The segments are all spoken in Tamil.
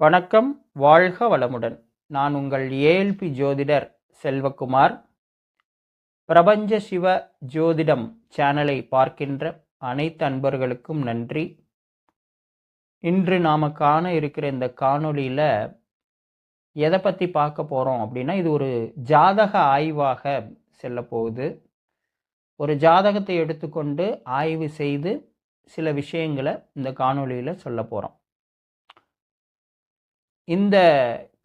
வணக்கம் வாழ்க வளமுடன். நான் உங்கள் ஏஎல்பி ஜோதிடர் செல்வகுமார். பிரபஞ்ச சிவ ஜோதிடம் சேனலை பார்க்கின்ற அனைத்து அன்பர்களுக்கும் நன்றி. இன்று நாம் காண இருக்கிற இந்த காணொளியில் எதை பற்றி பார்க்க போகிறோம் அப்படின்னா இது ஒரு ஜாதக ஆய்வாக செல்ல போகுது. ஒரு ஜாதகத்தை எடுத்துக்கொண்டு ஆய்வு செய்து சில விஷயங்களை இந்த காணொளியில் சொல்ல போகிறோம் இந்த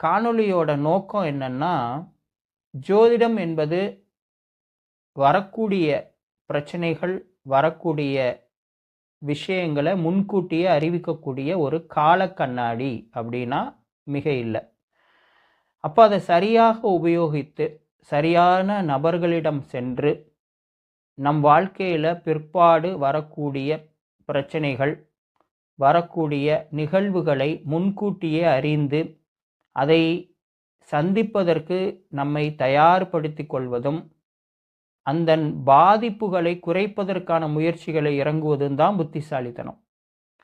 காணொளியோட நோக்கம் என்னன்னா ஜோதிடம் என்பது வரக்கூடிய பிரச்சனைகள் வரக்கூடிய விஷயங்களை முன்கூட்டியே அறிவிக்கக்கூடிய ஒரு கால கண்ணாடி அப்படின்னா மிக இல்லை. அப்போ அதை சரியாக உபயோகித்து சரியான நபர்களிடம் சென்று நம் வாழ்க்கையில் பிற்பாடு வரக்கூடிய பிரச்சனைகள் வரக்கூடிய நிகழ்வுகளை முன்கூட்டியே அறிந்து அதை சந்திப்பதற்கு நம்மை தயார்படுத்தி கொள்வதும் அந்த பாதிப்புகளை குறைப்பதற்கான முயற்சிகளை இறங்குவதும் தான் புத்திசாலித்தனம்.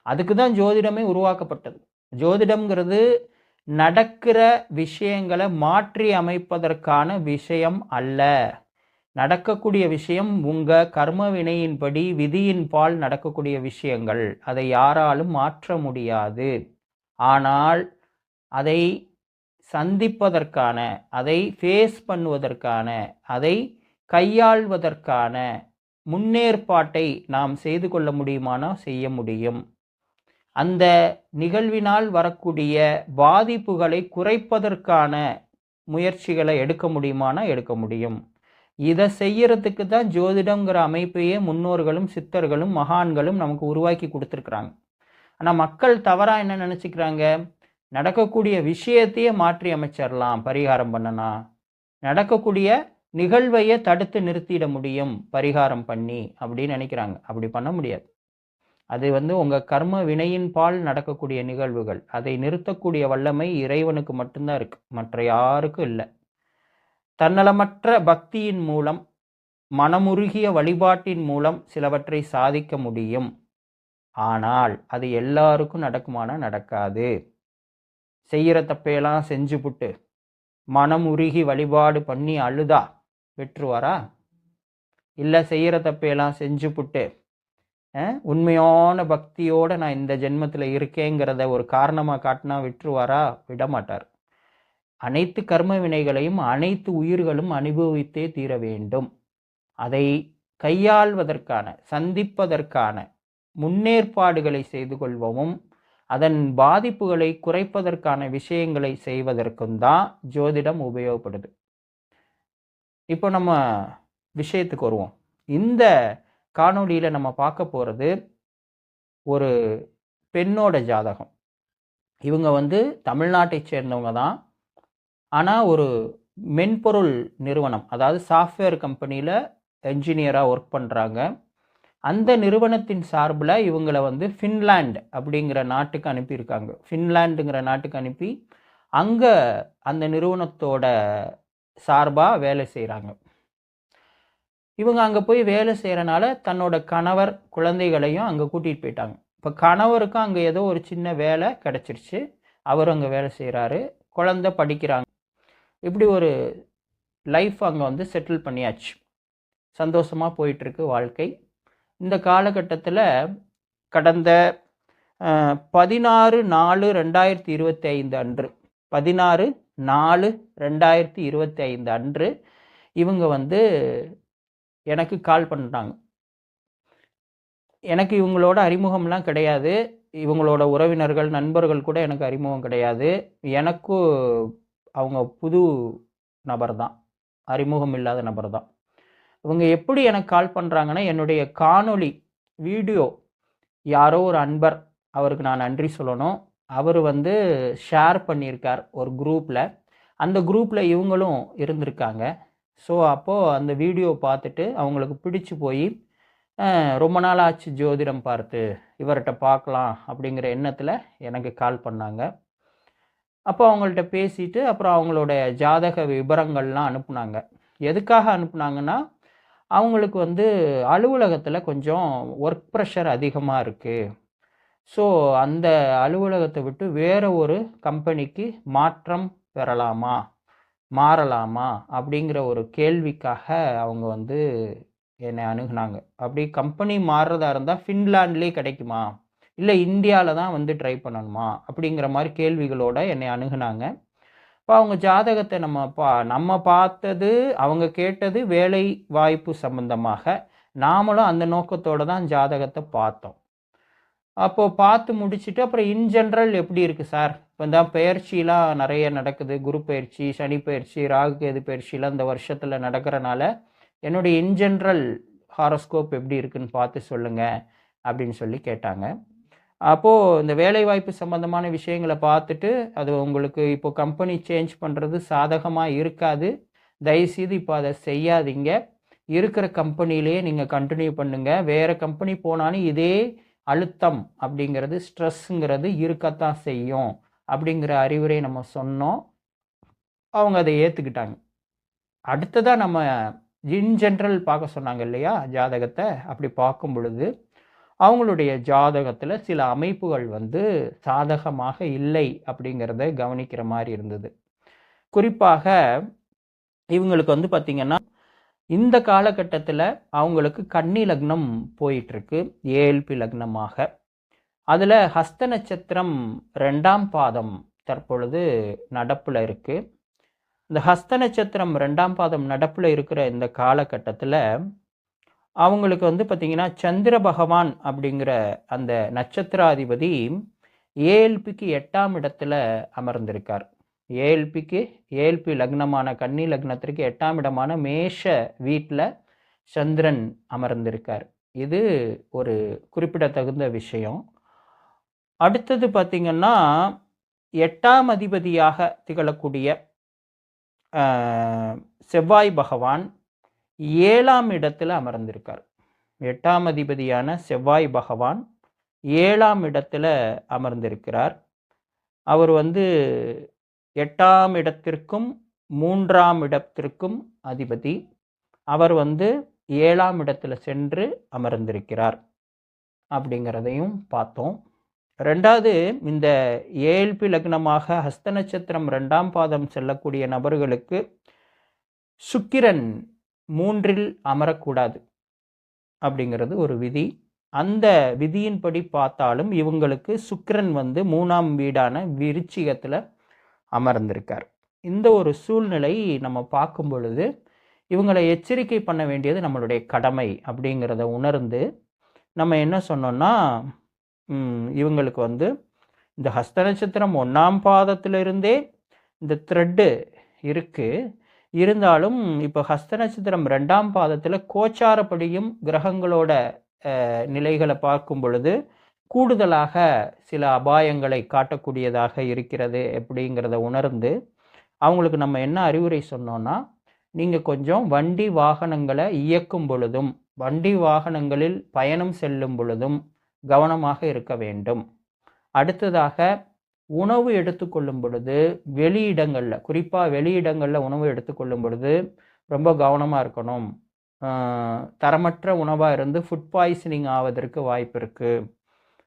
அதுக்கு தான் ஜோதிடமே உருவாக்கப்பட்டது. ஜோதிடம்ங்கிறது நடக்கிற விஷயங்களை மாற்றி அமைப்பதற்கான விஷயம் அல்ல. நடக்கக்கூடிய விஷயம் உங்கள் கர்ம வினையின்படி விதியின் பால் நடக்கக்கூடிய விஷயங்கள். அதை யாராலும் மாற்ற முடியாது. ஆனால் அதை சந்திப்பதற்கான அதை ஃபேஸ் பண்ணுவதற்கான அதை கையாள்வதற்கான முன்னேற்பாட்டை நாம் செய்து கொள்ள முடியுமானா? செய்ய முடியும். அந்த நிகழ்வினால் வரக்கூடிய பாதிப்புகளை குறைப்பதற்கான முயற்சிகளை எடுக்க முடியுமானா? எடுக்க முடியும். இதை செய்யறதுக்கு தான் ஜோதிடங்கிற அமைப்பையே முன்னோர்களும் சித்தர்களும் மகான்களும் நமக்கு உருவாக்கி கொடுத்துருக்குறாங்க. ஆனால் மக்கள் தவறாக என்ன நினச்சிக்கிறாங்க? நடக்கக்கூடிய விஷயத்தையே மாற்றி அமைச்சிடலாம் பரிகாரம் பண்ணனா. நடக்கக்கூடிய நிகழ்வையே தடுத்து நிறுத்திட முடியும் பரிகாரம் பண்ணி அப்படின்னு நினைக்கிறாங்க. அப்படி பண்ண முடியாது. அது வந்து உங்கள் கர்ம வினையின் பால் நடக்கக்கூடிய நிகழ்வுகள். அதை நிறுத்தக்கூடிய வல்லமை இறைவனுக்கு மட்டும்தான் இருக்குது மற்ற யாருக்கும் இல்லை. தன்னலமற்ற பக்தியின் மூலம் மனமுருகிய வழிபாட்டின் மூலம் சிலவற்றை சாதிக்க முடியும். ஆனால் அது எல்லாருக்கும் நடக்குமானா நடக்காது. செய்கிற தப்பையெல்லாம் செஞ்சுப்புட்டு மனம் உருகி வழிபாடு பண்ணி அழுதா வெற்றுவாரா இல்லை செய்கிற தப்பையெல்லாம் செஞ்சுப்புட்டு உண்மையான பக்தியோடு நான் இந்த ஜென்மத்தில் இருக்கேங்கிறத ஒரு காரணமாக காட்டினா விட்டுருவாரா? விட மாட்டார் அனைத்து கர்ம வினைகளையும் அனைத்து உயிர்களும் அனுபவித்தே தீர வேண்டும். அதை கையாள்வதற்கான சந்திப்பதற்கான முன்னேற்பாடுகளை செய்து கொள்வவும் அதன் பாதிப்புகளை குறைப்பதற்கான விஷயங்களை செய்வதற்கும் தான் ஜோதிடம் உபயோகப்படுது. இப்போ நம்ம விஷயத்துக்கு வருவோம். இந்த காணொளியில் நம்ம பார்க்க போகிறது ஒரு பெண்ணோட ஜாதகம். இவங்க வந்து தமிழ்நாட்டை சேர்ந்தவங்க தான். ஆனால் ஒரு மென்பொருள் நிறுவனம் அதாவது சாஃப்ட்வேர் கம்பெனியில் என்ஜினியராக ஒர்க் பண்ணுறாங்க அந்த நிறுவனத்தின் சார்பில் இவங்களை வந்து ஃபின்லாண்ட் அப்படிங்கிற நாட்டுக்கு அனுப்பியிருக்காங்க. ஃபின்லாண்டுங்கிற நாட்டுக்கு அனுப்பி அங்கே அந்த நிறுவனத்தோட சார்பாக வேலை செய்கிறாங்க இவங்க அங்கே போய் வேலை செய்கிறனால தன்னோட கணவர் குழந்தைகளையும் அங்கே கூட்டிகிட்டு போயிட்டாங்க. இப்போ கணவருக்கும் அங்கே ஏதோ ஒரு சின்ன வேலை கிடச்சிருச்சு. அவரும் அங்கே வேலை செய்கிறாரு குழந்த படிக்கிறாங்க. இப்படி ஒரு லைஃப் அங்கே வந்து செட்டில் பண்ணியாச்சு. சந்தோஷமாக போயிட்டுருக்கு வாழ்க்கை. இந்த காலகட்டத்தில் கடந்த பதினாறு நாலு ரெண்டாயிரத்தி இருபத்தி ஐந்து அன்று பதினாறு நாலு ரெண்டாயிரத்தி இருபத்தி ஐந்து அன்று இவங்க வந்து எனக்கு கால் பண்ணுறாங்க எனக்கு இவங்களோட அறிமுகம்லாம் கிடையாது. இவங்களோட உறவினர்கள் நண்பர்கள் கூட எனக்கு அறிமுகம் கிடையாது. எனக்கும் அவங்க புது நபர் தான் அறிமுகம் இல்லாத நபர் தான் இவங்க எப்படி எனக்கு கால் பண்ணுறாங்கன்னா என்னுடைய காணொளி வீடியோ யாரோ ஒரு அன்பர் அவருக்கு நான் நன்றி சொல்லணும். அவர் வந்து ஷேர் பண்ணியிருக்கார் ஒரு குரூப்பில் அந்த குரூப்பில் இவங்களும் இருந்திருக்காங்க. ஸோ அப்போது அந்த வீடியோ பார்த்துட்டு அவங்களுக்கு பிடிச்சு போய் ரொம்ப நாள் ஆச்சு ஜோதிடம் பார்த்து இவர்கிட்ட பார்க்கலாம் அப்படிங்கிற எண்ணத்தில் எனக்கு கால் பண்ணாங்க. அப்போ அவங்கள்ட்ட பேசிட்டு அப்புறம் அவங்களோட ஜாதக விவரங்கள்லாம் அனுப்புனாங்க. எதுக்காக அனுப்புனாங்கன்னா அவங்களுக்கு வந்து அலுவலகத்தில் கொஞ்சம் ஒர்க் ப்ரெஷர் அதிகமாக இருக்குது ஸோ அந்த அலுவலகத்தை விட்டு வேறு ஒரு கம்பெனிக்கு மாற்றம் பெறலாமா? மாறலாமா? அப்படிங்கிற ஒரு கேள்விக்காக அவங்க வந்து என்னை அணுகுனாங்க. அப்படி கம்பெனி மாறுறதா இருந்தால் ஃபின்லாண்ட்லேயே கிடைக்குமா? இல்லை இந்தியாவில் தான் வந்து ட்ரை பண்ணணுமா? அப்படிங்கிற மாதிரி கேள்விகளோட என்னை அணுகுனாங்க. இப்போ அவங்க ஜாதகத்தை நம்ம பா நம்ம பார்த்தது அவங்க கேட்டது வேலை வாய்ப்பு சம்பந்தமாக நாமளும் அந்த நோக்கத்தோடு தான் ஜாதகத்தை பார்த்தோம். அப்போது பார்த்து முடிச்சுட்டு அப்புறம் இன் ஜென்ரல் எப்படி இருக்குது சார்? இப்போ இந்த பயிற்சிலாம் நிறைய நடக்குது. குரு பயிற்சி சனி பயிற்சி ராகு கேது பயிற்சிலாம் இந்த வருஷத்தில் நடக்கிறனால என்னுடைய இன் ஜென்ரல் ஹாரோஸ்கோப் எப்படி இருக்குன்னு பார்த்து சொல்லுங்கள் அப்படின்னு சொல்லி கேட்டாங்க. அப்போது இந்த வேலைவாய்ப்பு சம்மந்தமான விஷயங்களை பார்த்துட்டு அது உங்களுக்கு இப்போ கம்பெனி சேஞ்ச் பண்ணுறது சாதகமாக இருக்காது. தயவுசெய்து இப்போ அதை செய்யாதீங்க. இருக்கிற கம்பெனிலேயே நீங்கள் கண்டினியூ பண்ணுங்கள் வேறு கம்பெனி போனாலும் இதே அழுத்தம் அப்படிங்கிறது ஸ்ட்ரெஸ்ஸுங்கிறது இருக்கத்தான் செய்யும் அப்படிங்கிற அறிவுரை நம்ம சொன்னோம். அவங்க அதை ஏற்றுக்கிட்டாங்க அடுத்ததாக நம்ம இன் ஜென்ரல் பார்க்க சொன்னாங்க இல்லையா? ஜாதகத்தை அப்படி பார்க்கும் பொழுது அவங்களுடைய ஜாதகத்தில் சில அமைப்புகள் வந்து சாதகமாக இல்லை அப்படிங்கிறத கவனிக்கிற மாதிரி இருந்தது. குறிப்பாக இவங்களுக்கு வந்து பார்த்திங்கன்னா இந்த காலகட்டத்தில் அவங்களுக்கு கன்னி லக்னம் போயிட்டுருக்கு ஏஎல்பி லக்னமாக. அதில் ஹஸ்த நட்சத்திரம் ரெண்டாம் பாதம் தற்பொழுது நடப்பில் இருக்குது இந்த ஹஸ்த நட்சத்திரம் ரெண்டாம் பாதம் நடப்பில் இருக்கிற இந்த காலகட்டத்தில் அவங்களுக்கு வந்து பார்த்திங்கன்னா சந்திர பகவான் அப்படிங்கிற அந்த நட்சத்திராதிபதி ஏஎல்பிக்கு எட்டாம் இடத்துல அமர்ந்திருக்கார். ஏஎல்பிக்கு ஏஎல்பி லக்னமான கன்னி லக்னத்திற்கு எட்டாம் இடமான மேஷ வீட்டில் சந்திரன் அமர்ந்திருக்கார். இது ஒரு குறிப்பிடத்தகுந்த விஷயம். அடுத்தது பார்த்திங்கன்னா எட்டாம் அதிபதியாக திகழக்கூடிய செவ்வாய் பகவான் ஏழாம் இடத்துல அமர்ந்திருக்கார். எட்டாம் அதிபதியான செவ்வாய் பகவான் ஏழாம் இடத்துல அமர்ந்திருக்கிறார். அவர் வந்து எட்டாம் இடத்திற்கும் மூன்றாம் இடத்திற்கும் அதிபதி. அவர் வந்து ஏழாம் இடத்துல சென்று அமர்ந்திருக்கிறார். அப்படிங்கிறதையும் பார்த்தோம். ரெண்டாவது இந்த ஏஎல்பி லக்னமாக ஹஸ்த நட்சத்திரம் ரெண்டாம் பாதம் செல்லக்கூடிய நபர்களுக்கு சுக்கிரன் மூன்றில் அமரக்கூடாது அப்படிங்கிறது ஒரு விதி. அந்த விதியின்படி பார்த்தாலும் இவங்களுக்கு சுக்கிரன் வந்து மூணாம் வீடான விருச்சிகத்தில் அமர்ந்திருக்கார். இந்த ஒரு சூழ்நிலை நம்ம பார்க்கும் பொழுது இவங்களை எச்சரிக்கை பண்ண வேண்டியது நம்மளுடைய கடமை அப்படிங்கிறத உணர்ந்து நம்ம என்ன சொன்னோம்னா இவங்களுக்கு வந்து இந்த ஹஸ்த நட்சத்திரம் ஒன்றாம் பாதத்திலிருந்தே இந்த த்ரெட்டு இருக்குது இருந்தாலும் இப்போ ஹஸ்த நட்சத்திரம் ரெண்டாம் பாதத்தில் கோச்சாரப்படியும் கிரகங்களோட நிலைகளை பார்க்கும் பொழுது கூடுதலாக சில அபாயங்களை காட்டக்கூடியதாக இருக்கிறது அப்படிங்கிறத உணர்ந்து அவங்களுக்கு நம்ம என்ன அறிவுரை சொன்னோன்னா நீங்கள் கொஞ்சம் வண்டி வாகனங்களை இயக்கும் பொழுதும் வண்டி வாகனங்களில் பயணம் செல்லும் பொழுதும் கவனமாக இருக்க வேண்டும். அடுத்ததாக உணவு எடுத்துக்கொள்ளும் பொழுது வெளியிடங்களில் குறிப்பாக வெளியிடங்களில் உணவு எடுத்துக்கொள்ளும் பொழுது ரொம்ப கவனமாக இருக்கணும். தரமற்ற உணவாக இருந்து ஃபுட் பாய்சனிங் ஆவதற்கு வாய்ப்பு இருக்குது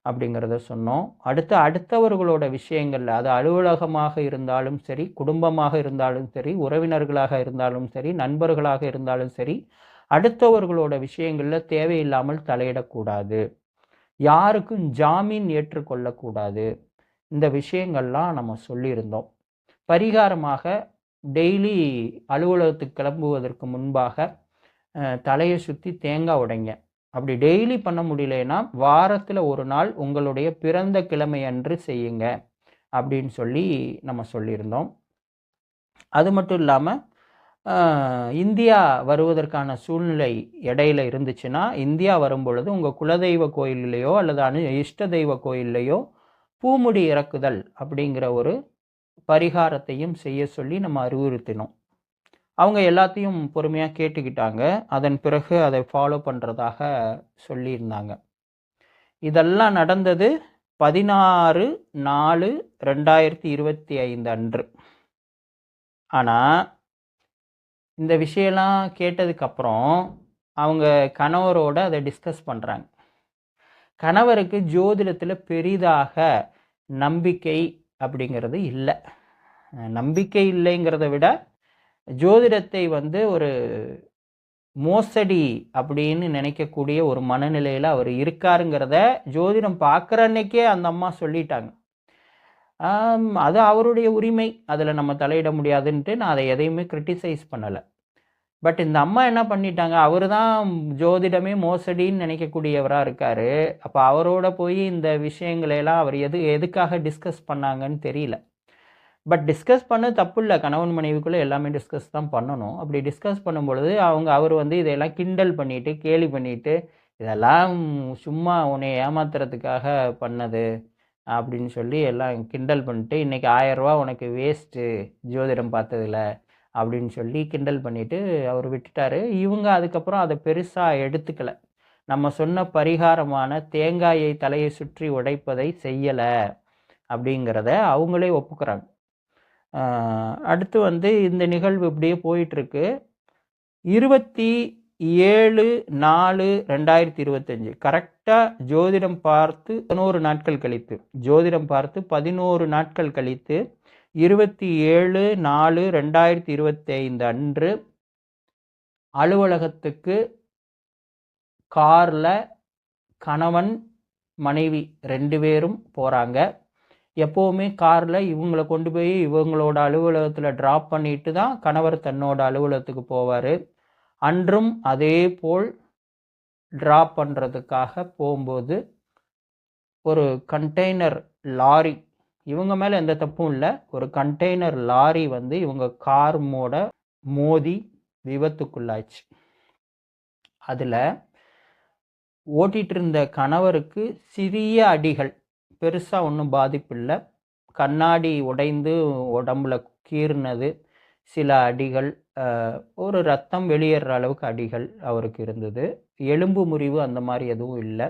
அப்படிங்கிறத சொன்னோம். அடுத்து அடுத்தவர்களோட விஷயங்களில் அது அலுவலகமாக இருந்தாலும் சரி குடும்பமாக இருந்தாலும் சரி உறவினர்களாக இருந்தாலும் சரி நண்பர்களாக இருந்தாலும் சரி அடுத்தவர்களோட விஷயங்களில் தேவையில்லாமல் தலையிடக்கூடாது. யாருக்கும் ஜாமீன் ஏற்றுக்கொள்ளக்கூடாது. இந்த விஷயங்கள்லாம் நம்ம சொல்லியிருந்தோம். பரிகாரமாக டெய்லி அலுவலகத்துக்கு கிளம்புவதற்கு முன்பாக தலையை சுற்றி தேங்காய் உடைங்க. அப்படி டெய்லி பண்ண முடியலன்னா வாரத்தில் ஒரு நாள் உங்களுடைய பிறந்த கிழமை அன்று செய்யுங்க அப்படின்னு சொல்லி நம்ம சொல்லியிருந்தோம். அது மட்டும் இல்லாமல் இந்தியா வருவதற்கான சூழ்நிலை இடையில இருந்துச்சுன்னா இந்தியா வரும் பொழுது உங்கள் குலதெய்வ கோயில்லையோ அல்லது அனு இஷ்ட தெய்வ கோயில்லையோ பூமுடி இறக்குதல் அப்படிங்கிற ஒரு பரிகாரத்தையும் செய்ய சொல்லி நம்ம அறிவுறுத்தினோம். அவங்க எல்லாத்தையும் பொறுமையாக கேட்டுக்கிட்டாங்க. அதன் பிறகு அதை ஃபாலோ பண்ணுறதாக சொல்லியிருந்தாங்க. இதெல்லாம் நடந்தது பதினாறு நாலு ரெண்டாயிரத்தி இருபத்தி ஐந்து அன்று. ஆனால் இந்த விஷயம்லாம் கேட்டதுக்கப்புறம் அவங்க கணவரோட அதை டிஸ்கஸ் பண்ணுறாங்க கணவருக்கு ஜோதிடத்தில் பெரிதாக நம்பிக்கை அப்படிங்கிறது இல்லை. நம்பிக்கை இல்லைங்கிறத விட ஜோதிடத்தை வந்து ஒரு மோசடி அப்படின்னு நினைக்கக்கூடிய ஒரு மனநிலையில் அவர் இருக்காருங்கிறத ஜோதிடம் பார்க்குற அன்னைக்கே அந்த அம்மா சொல்லிட்டாங்க. அது அவருடைய உரிமை. அதில் நம்ம தலையிட முடியாதுன்ட்டு நான் அதை எதையுமே கிரிட்டிசைஸ் பண்ணலை. பட் இந்த அம்மா என்ன பண்ணிட்டாங்க? அவர் தான் ஜோதிடமே மோசடின்னு நினைக்கக்கூடியவராக இருக்கார். அப்போ அவரோட போய் இந்த விஷயங்களையெல்லாம் அவர் எது எதுக்காக டிஸ்கஸ் பண்ணாங்கன்னு தெரியல. பட் டிஸ்கஸ் பண்ண தப்பு இல்லை கணவன் மனைவிக்குள்ளே எல்லாமே டிஸ்கஸ் தான் பண்ணணும். அப்படி டிஸ்கஸ் பண்ணும்பொழுது அவங்க அவர் வந்து இதையெல்லாம் கிண்டல் பண்ணிட்டு கேலி பண்ணிட்டு இதெல்லாம் சும்மா உன்னை ஏமாத்துறதுக்காக பண்ணது அப்படின்னு சொல்லி எல்லாம் கிண்டல் பண்ணிட்டு இன்றைக்கி ஆயரூவா உனக்கு வேஸ்ட்டு ஜோதிடம் பார்த்ததுல. அப்படின்னு சொல்லி கிண்டல் பண்ணிட்டு அவர் விட்டுட்டாரு. இவங்க அதுக்கப்புறம் அதை பெருசாக எடுத்துக்கல. நம்ம சொன்ன பரிகாரமான தேங்காயை தலையை சுற்றி உடைப்பதை செய்யலை அப்படிங்கிறத அவங்களே ஒப்புக்கிறாங்க. அடுத்து வந்து இந்த நிகழ்வு இப்படியே போயிட்டுருக்கு. இருபத்தி ஏழு நாலு ரெண்டாயிரத்தி இருபத்தஞ்சி. கரெக்டாக ஜோதிடம் பார்த்து பதினோரு நாட்கள் கழித்து ஜோதிடம் பார்த்து பதினோரு நாட்கள் கழித்து இருபத்தி ஏழு நாலு ரெண்டாயிரத்தி இருபத்தி ஐந்து அன்று அலுவலகத்துக்கு காரில் கணவன் மனைவி ரெண்டு பேரும் போகிறாங்க எப்போவுமே காரில் இவங்களை கொண்டு போய் இவங்களோட அலுவலகத்தில் ட்ராப் பண்ணிட்டு தான் கணவர் தன்னோட அலுவலகத்துக்கு போவார். அன்றும் அதே போல் ட்ராப் பண்ணுறதுக்காக போகும்போது ஒரு கண்டெய்னர் லாரி இவங்க மேலே எந்த தப்பும் இல்லை. ஒரு கண்டெய்னர் லாரி வந்து இவங்க கார் மோட மோதி விபத்துக்குள்ளாச்சு. அதில் ஓட்டிகிட்டு இருந்த கணவருக்கு சிறிய அடிகள் பெருசாக ஒன்றும் பாதிப்பு இல்லை. கண்ணாடி உடைந்து உடம்புல கீறினது சில அடிகள் ஒரு ரத்தம் வெளியேற அளவுக்கு அடிகள் அவருக்கு இருந்தது. எலும்பு முறிவு அந்த மாதிரி எதுவும் இல்லை.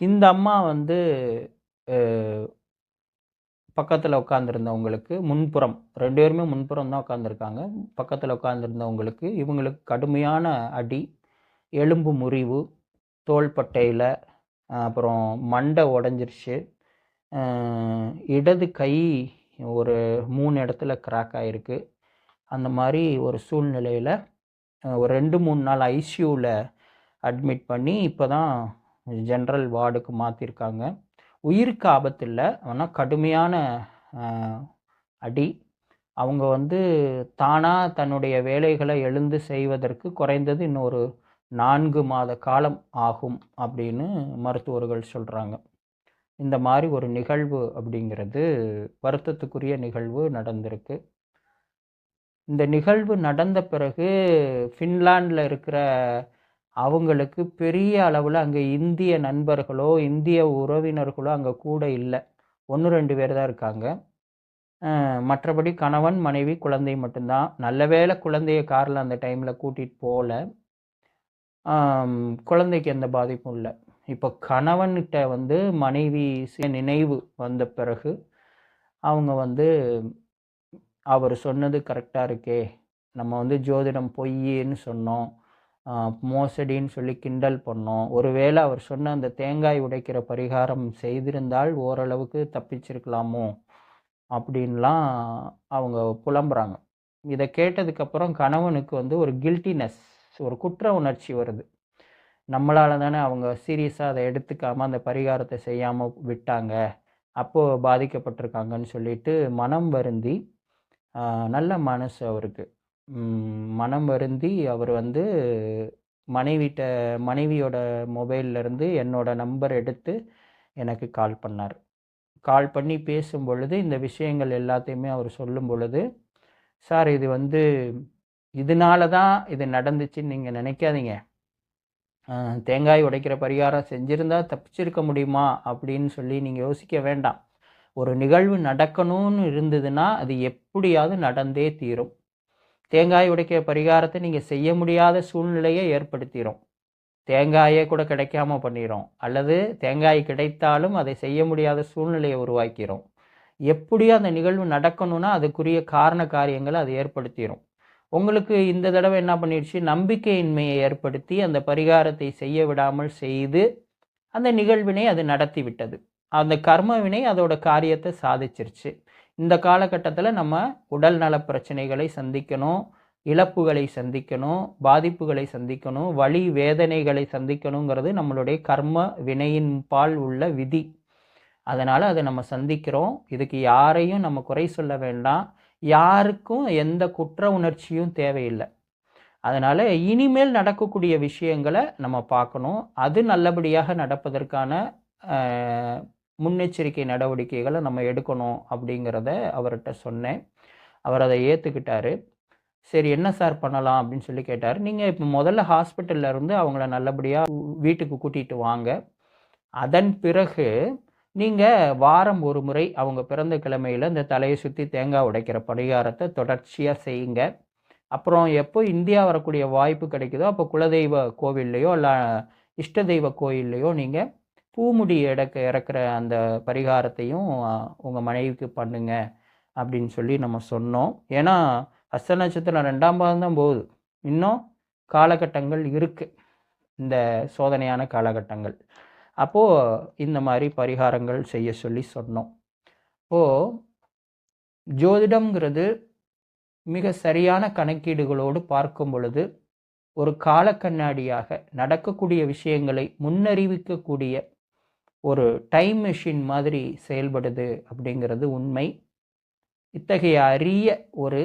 இந்த அம்மா வந்து பக்கத்தில் உட்காந்துருந்தவங்களுக்கு முன்புறம் ரெண்டு பேருமே முன்புறம் தான் உட்காந்துருக்காங்க பக்கத்தில் உட்காந்துருந்தவங்களுக்கு இவங்களுக்கு கடுமையான அடி எலும்பு முறிவு தோள்பட்டையில் அப்புறம் மண்டை உடஞ்சிருச்சு. இடது கை ஒரு மூணு இடத்துல கிராக் ஆகிருக்கு அந்த மாதிரி ஒரு சூழ்நிலையில் ஒரு ரெண்டு மூணு நாள் ஐசியூவில் அட்மிட் பண்ணி இப்போ தான் ஜென்ரல் வார்டுக்கு மாற்றிருக்காங்க உயிருக்கு ஆபத்து இல்லை ஆனால் கடுமையான அடி. அவங்க வந்து தானாக தன்னுடைய வேலைகளை எழுந்து செய்வதற்கு குறைந்தது இன்னொரு நான்கு மாத காலம் ஆகும் அப்படின்னு மருத்துவர்கள் சொல்கிறாங்க இந்த மாதிரி ஒரு நிகழ்வு அப்படிங்கிறது வருத்தத்துக்குரிய நிகழ்வு நடந்திருக்கு. இந்த நிகழ்வு நடந்த பிறகு ஃபின்லாண்டில் இருக்கிற அவங்களுக்கு பெரிய அளவில் அங்கே இந்திய நண்பர்களோ இந்திய உறவினர்களோ அங்கே கூட இல்லை. ஒன்று ரெண்டு பேர் தான் இருக்காங்க. மற்றபடி கணவன் மனைவி குழந்தை மட்டும்தான். நல்ல வேளை குழந்தைய காரில் அந்த டைமில் கூட்டிகிட்டு போகல குழந்தைக்கு எந்த பாதிப்பும் இல்லை. இப்போ கணவன்கிட்ட வந்து மனைவி நினைவு வந்த பிறகு அவங்க வந்து அவர் சொன்னது கரெக்டாக இருக்கே. நம்ம வந்து ஜோதிடம் பொய்ன்னு சொன்னோம். மோசடின்னு சொல்லி கிண்டல் பண்ணோம். ஒருவேளை அவர் சொன்ன அந்த தேங்காய் உடைக்கிற பரிகாரம் செய்திருந்தால் ஓரளவுக்கு தப்பிச்சிருக்கலாமோ அப்படின்லாம் அவங்க புலம்புறாங்க. இதை கேட்டதுக்கப்புறம் கணவனுக்கு வந்து ஒரு கில்ட்டினஸ் ஒரு குற்ற உணர்ச்சி வருது. நம்மளால் தானே அவங்க சீரியஸாக அதை எடுத்துக்காம அந்த பரிகாரத்தை செய்யாமல் விட்டாங்க அப்போது பாதிக்கப்பட்டிருக்காங்கன்னு சொல்லிட்டு மனம் வருந்தி நல்ல மனசு அவருக்கு. மனம் வருந்தி அவர் வந்து மனைவிட்ட மனைவியோட மொபைல்ல இருந்து என்னோட நம்பர் எடுத்து எனக்கு கால் பண்ணார். கால் பண்ணி பேசும் பொழுது இந்த விஷயங்கள் எல்லாத்தையுமே அவர் சொல்லும் பொழுது சார் இது வந்து இதனால தான் இது நடந்துச்சுன்னு நீங்கள் நினைக்காதீங்க. தேங்காய் உடைக்கிற பரிகாரம் செஞ்சுருந்தா தப்பிச்சிருக்க முடியுமா? அப்படின்னு சொல்லி நீங்கள் யோசிக்க வேண்டாம். ஒரு நிகழ்வு நடக்கணும்னு இருந்ததுன்னா அது எப்படியாவது நடந்தே தீரும். தேங்காய் உடைக்கிற பரிகாரத்தை நீங்கள் செய்ய முடியாத சூழ்நிலையை ஏற்படுத்திடும் தேங்காயே கூட கிடைக்காம பண்ணிடும் அல்லது தேங்காய் கிடைத்தாலும் அதை செய்ய முடியாத சூழ்நிலையை உருவாக்கிறோம் எப்படி அந்த நிகழ்வு நடக்கணும்னா அதுக்குரிய காரண காரியங்களை அது ஏற்படுத்திடும் உங்களுக்கு இந்த தடவை என்ன பண்ணிடுச்சு? நம்பிக்கையின்மையை ஏற்படுத்தி அந்த பரிகாரத்தை செய்ய விடாமல் செய்து அந்த நிகழ்வினை அது நடத்தி விட்டது அந்த கர்மவினை அதோட காரியத்தை சாதிச்சிருச்சு. இந்த காலகட்டத்தில் நம்ம உடல் நல பிரச்சனைகளை சந்திக்கணும் இழப்புகளை சந்திக்கணும் பாதிப்புகளை சந்திக்கணும் வழி வேதனைகளை சந்திக்கணுங்கிறது நம்மளுடைய கர்ம வினையின் பால் உள்ள விதி. அதனால் அதை நம்ம சந்திக்கிறோம். இதுக்கு யாரையும் நம்ம குறை சொல்ல வேண்டாம். யாருக்கும் எந்த குற்ற உணர்ச்சியும் தேவையில்லை. அதனால் இனிமேல் நடக்கக்கூடிய விஷயங்களை நம்ம பார்க்கணும். அது நல்லபடியாக நடப்பதற்கான முன்னெச்சரிக்கை நடவடிக்கைகளை நம்ம எடுக்கணும் அப்படிங்கிறத அவர்கிட்ட சொன்னேன். அவர் அதை ஏற்றுக்கிட்டாரு சரி என்ன சார் பண்ணலாம் அப்படின்னு சொல்லி கேட்டார். நீங்கள் இப்போ முதல்ல ஹாஸ்பிட்டல்ல இருந்து அவங்கள நல்லபடியாக வீட்டுக்கு கூட்டிகிட்டு வாங்க. அதன் பிறகு நீங்கள் வாரம் ஒரு முறை அவங்க பிறந்த கிழமையில் இந்த தலையை சுற்றி தேங்காய் உடைக்கிற பரிகாரத்தை தொடர்ச்சியாக செய்யுங்க. அப்புறம் எப்போ இந்தியா வரக்கூடிய வாய்ப்பு கிடைக்குதோ அப்போ குலதெய்வ கோவில்லையோ இல்லை இஷ்ட தெய்வ கோயில்லையோ நீங்கள் பூமுடி இடக்க இறக்குற அந்த பரிகாரத்தையும் உங்கள் மனைவிக்கு பண்ணுங்க அப்படின்னு சொல்லி நம்ம சொன்னோம். ஏன்னா அஸ்த நட்சத்திரம் ரெண்டாம் பாதம் தான் போகுது. இன்னும் காலகட்டங்கள் இருக்குது இந்த சோதனையான காலகட்டங்கள். அப்போது இந்த மாதிரி பரிகாரங்கள் செய்ய சொல்லி சொன்னோம். இப்போது ஜோதிடம்ங்கிறது மிக சரியான கணக்கீடுகளோடு பார்க்கும் பொழுது ஒரு கால கண்ணாடியாக நடக்கக்கூடிய விஷயங்களை முன்னறிவிக்கக்கூடிய ஒரு டைம் மெஷின் மாதிரி செயல்படுது அப்படிங்கிறது உண்மை. இத்தகைய அரிய ஒரு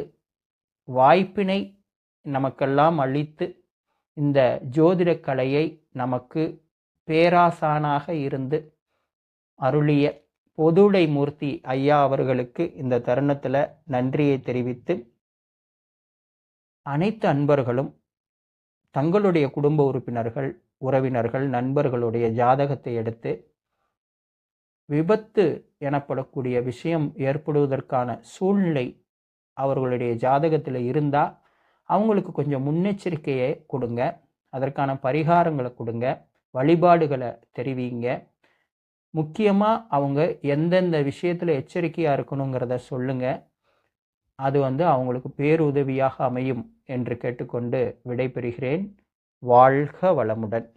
வாய்ப்பினை நமக்கெல்லாம் அளித்து இந்த ஜோதிடக் கலையை நமக்கு பேராசானாக இருந்து அருளிய பொதுடை மூர்த்தி ஐயா அவர்களுக்கு இந்த தருணத்தில் நன்றியை தெரிவித்து அனைத்து அன்பர்களும் தங்களுடைய குடும்ப உறுப்பினர்கள் உறவினர்கள் நண்பர்களுடைய ஜாதகத்தை எடுத்து விபத்து எனப்படக்கூடிய விஷயம் ஏற்படுவதற்கான சூழ்நிலை அவர்களுடைய ஜாதகத்தில் இருந்தால் அவங்களுக்கு கொஞ்சம் முன்னெச்சரிக்கையை கொடுங்க. அதற்கான பரிகாரங்களை கொடுங்க. வழிபாடுகளை தெரிவிங்க. முக்கியமாக அவங்க எந்தெந்த விஷயத்தில் எச்சரிக்கையாக இருக்கணுங்கிறத சொல்லுங்கள் அது வந்து அவங்களுக்கு பேருதவியாக அமையும் என்று கேட்டுக்கொண்டு விடைபெறுகிறேன். வாழ்க வளமுடன்.